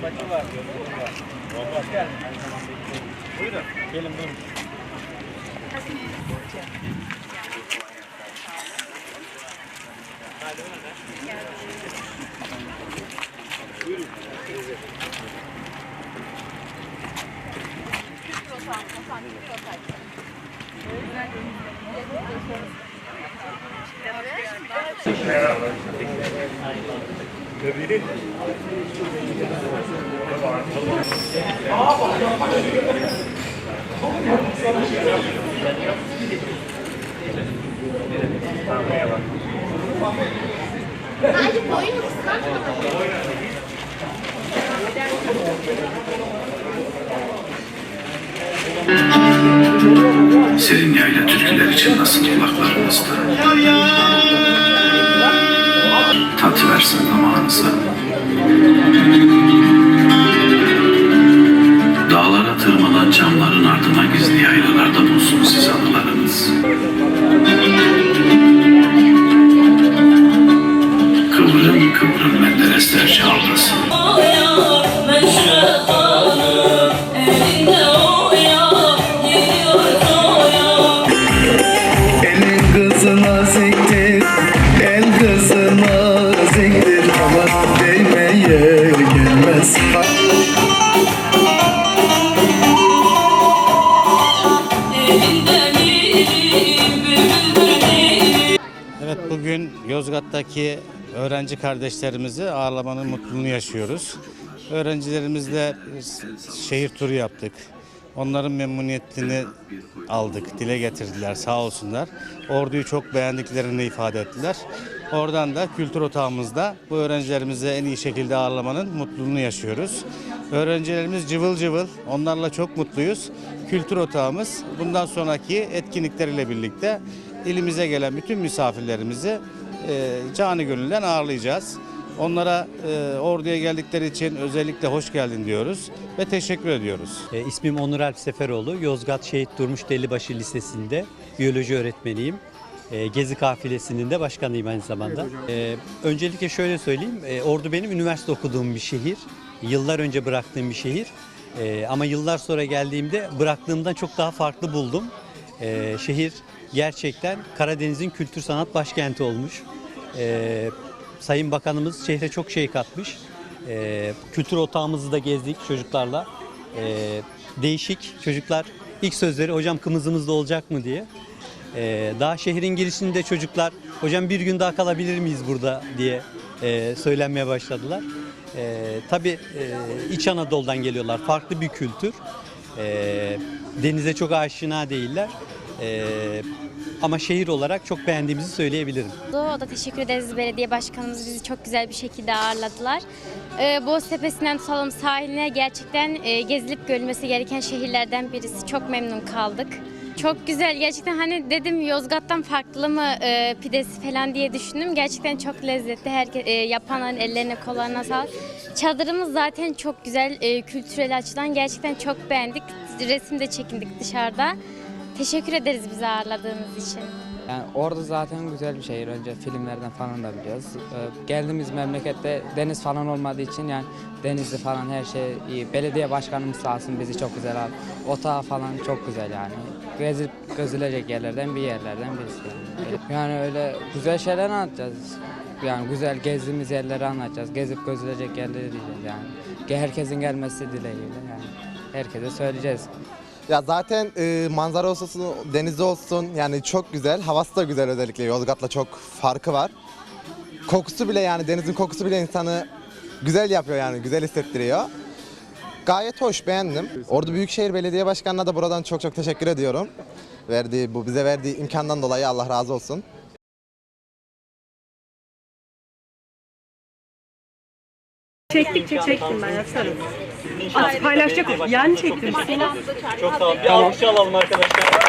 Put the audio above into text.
Saçı var diyor. Hoş geldin. Buyurun. Gelin buyurun. Buyurun. Merhaba. Serin yayla türküler için nasıl kulaklarımızda Tat versin zamanınıza Yozgat'taki öğrenci kardeşlerimizi ağırlamanın mutluluğunu yaşıyoruz. Öğrencilerimizle şehir turu yaptık. Onların memnuniyetini aldık, dile getirdiler sağ olsunlar. Orduyu çok beğendiklerini ifade ettiler. Oradan da kültür otağımızda bu öğrencilerimizi en iyi şekilde ağırlamanın mutluluğunu yaşıyoruz. Öğrencilerimiz cıvıl cıvıl, onlarla çok mutluyuz. Kültür otağımız bundan sonraki etkinlikleriyle birlikte ilimize gelen bütün misafirlerimizi e, canı gönülden ağırlayacağız. Onlara e, orduya geldikleri için özellikle hoş geldin diyoruz ve teşekkür ediyoruz. E, ismim Onur Alp Seferoğlu. Yozgat Şehit Durmuş Delibaşı Lisesi'nde biyoloji öğretmeniyim. E, Gezi kafilesinin de başkanıyım aynı zamanda. E, öncelikle şöyle söyleyeyim. E, Ordu benim üniversite okuduğum bir şehir. Yıllar önce bıraktığım bir şehir. E, ama yıllar sonra geldiğimde bıraktığımdan çok daha farklı buldum. E, şehir gerçekten Karadeniz'in kültür sanat başkenti olmuş. E, Sayın Bakanımız şehre çok şey katmış. E, kültür otağımızı da gezdik çocuklarla. E, değişik çocuklar ilk sözleri hocam kımızımız da olacak mı diye. E, daha şehrin girişinde çocuklar hocam bir gün daha kalabilir miyiz burada diye e, söylenmeye başladılar. E, tabii e, İç Anadolu'dan geliyorlar. Farklı bir kültür. E, denize çok aşina değiller. E, ama şehir olarak çok beğendiğimizi söyleyebilirim. O da teşekkür ederiz belediye başkanımız bizi çok güzel bir şekilde ağırladılar. Ee, Boğaz Tepesi'nden tutalım sahiline gerçekten e, gezilip görülmesi gereken şehirlerden birisi. Çok memnun kaldık. Çok güzel gerçekten hani dedim Yozgat'tan farklı mı e, pidesi falan diye düşündüm. Gerçekten çok lezzetli. Herkes e, yapanların ellerine kollarına sağlık. Çadırımız zaten çok güzel e, kültürel açıdan gerçekten çok beğendik. Resim de çekindik dışarıda. Teşekkür ederiz bizi ağırladığınız için. Yani orada zaten güzel bir şehir. Önce filmlerden falan da biliyoruz. Ee, geldiğimiz memlekette deniz falan olmadığı için yani denizli falan her şey iyi. Belediye başkanımız sağ olsun bizi çok güzel aldı. Otağı falan çok güzel yani. Gezip gözülecek yerlerden bir yerlerden birisi yani. Yani öyle güzel şeyler anlatacağız. Yani güzel gezdiğimiz yerleri anlatacağız. Gezip gözülecek yerleri diyeceğiz yani. Herkesin gelmesi dileğiyle yani. Herkese söyleyeceğiz. Ya zaten e, manzara olsun, denizi olsun yani çok güzel. Havası da güzel özellikle Yozgat'la çok farkı var. Kokusu bile yani denizin kokusu bile insanı güzel yapıyor yani güzel hissettiriyor. Gayet hoş beğendim. Ordu Büyükşehir Belediye Başkanı'na da buradan çok çok teşekkür ediyorum. Verdiği bu bize verdiği imkandan dolayı Allah razı olsun. Çektikçe çektim ben yatsarım. At paylaşacak yani çektim. Çok sağ olun. Bir alkış alalım arkadaşlar.